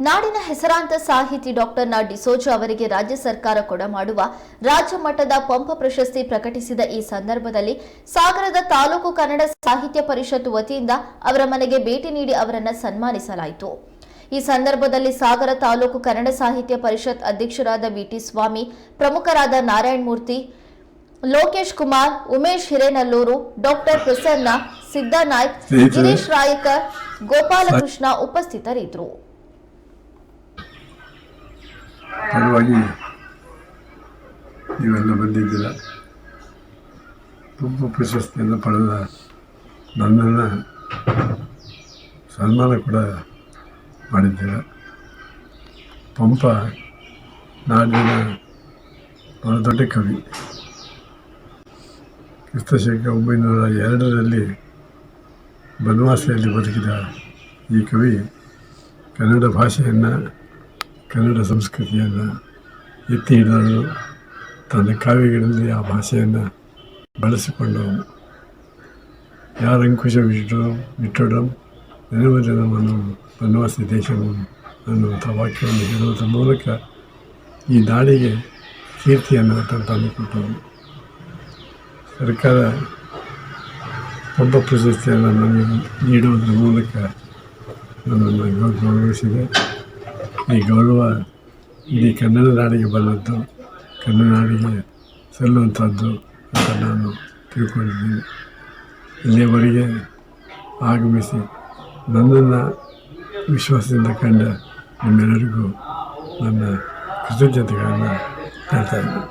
ನಾಡಿನ ಹೆಸರಾಂತ ಸಾಹಿತಿ ಡಾಕ್ಟರ್ ನಾ ಡಿಸೋಜ ಅವರಿಗೆ ರಾಜ್ಯ ಸರ್ಕಾರ ಕೊಡಮಾಡುವ ರಾಜ್ಯ ಮಟ್ಟದ ಪಂಪ ಪ್ರಶಸ್ತಿ ಪ್ರಕಟಿಸಿದ ಈ ಸಂದರ್ಭದಲ್ಲಿ ಸಾಗರದ ತಾಲೂಕು ಕನ್ನಡ ಸಾಹಿತ್ಯ ಪರಿಷತ್ ವತಿಯಿಂದ ಅವರ ಮನೆಗೆ ಭೇಟಿ ನೀಡಿ ಅವರನ್ನು ಸನ್ಮಾನಿಸಲಾಯಿತು ಈ ಸಂದರ್ಭದಲ್ಲಿ ಸಾಗರ ತಾಲೂಕು ಕನ್ನಡ ಸಾಹಿತ್ಯ ಪರಿಷತ್ ಅಧ್ಯಕ್ಷರಾದ ವಿಟಿ ಸ್ವಾಮಿ ಪ್ರಮುಖರಾದ ನಾರಾಯಣ ಮೂರ್ತಿ ಲೋಕೇಶ್ ಕುಮಾರ್ ಉಮೇಶ್ ಹಿರೇನಲ್ಲೂರು ಡಾಕ್ಟರ್ ಪ್ರಸನ್ನ ಸಿದ್ದನಾಯ್ಕ್. ಗಿರೀಶ್ ರಾಯಕರ್ ಗೋಪಾಲಕೃಷ್ಣ ಉಪಸ್ಥಿತರಿದ್ದರು ಪರವಾಗಿ ನೀವೆಲ್ಲ ಬಂದಿದ್ದೀರ. ತುಂಬ ಪ್ರಶಸ್ತಿಯನ್ನು ಪಡೆದ ನನ್ನನ್ನು ಸನ್ಮಾನ ಕೂಡ ಮಾಡಿದ್ದೀರ. ಪಂಪ ನಾಡಿನ ಬಹಳ ದೊಡ್ಡ ಕವಿ. ಕ್ರಿಸ್ತಶಕ ಒಂಬೈನೂರ ಎರಡರಲ್ಲಿ ಬನವಾಸಿಯಲ್ಲಿ ಬದುಕಿದ ಈ ಕವಿ ಕನ್ನಡ ಭಾಷೆಯನ್ನು ಕನ್ನಡ ಸಂಸ್ಕೃತಿಯನ್ನು ಎತ್ತಿ ಹಿಡಿದು ತನ್ನ ಕಾವ್ಯಗಳಲ್ಲಿ ಆ ಭಾಷೆಯನ್ನು ಬಳಸಿಕೊಂಡು ಯಾರ ಅಂಕುಶ ವಿಟ್ಟಡಂ ನೆನವ ಜನವನ್ನು ಬನವಾಸಿ ದೇಶವು ಅನ್ನುವಂಥ ವಾಕ್ಯವನ್ನು ಹೇಳುವುದರ ಮೂಲಕ ಈ ದಾಳಿಗೆ ಕೀರ್ತಿಯನ್ನು ತಂದು ತಂದುಕೊಟ್ಟರು. ಸರ್ಕಾರ ಒಬ್ಬ ಪ್ರಶಸ್ತಿಯನ್ನು ನನಗೆ ನೀಡುವುದರ ಮೂಲಕ ನನ್ನನ್ನು ಗೌರವಿಸಿದೆ ಈ ಗೌರವ ಇಡೀ ಕನ್ನಡ ನಾಡಿಗೆ ಬಂದದ್ದು, ಕನ್ನಡ ನಾಡಿಗೆ ಸಲ್ಲುವಂಥದ್ದು ಅಂತ ನಾನು ತಿಳ್ಕೊಂಡಿದ್ದೀನಿ. ಇಲ್ಲಿಯವರೆಗೆ ಆಗಮಿಸಿ ನನ್ನನ್ನು ವಿಶ್ವಾಸದಿಂದ ಕಂಡ ನಿಮ್ಮೆಲ್ಲರಿಗೂ ನನ್ನ ಕೃತಜ್ಞತೆಗಳನ್ನು ಹೇಳ್ತಾ ಇದ್ದೀನಿ.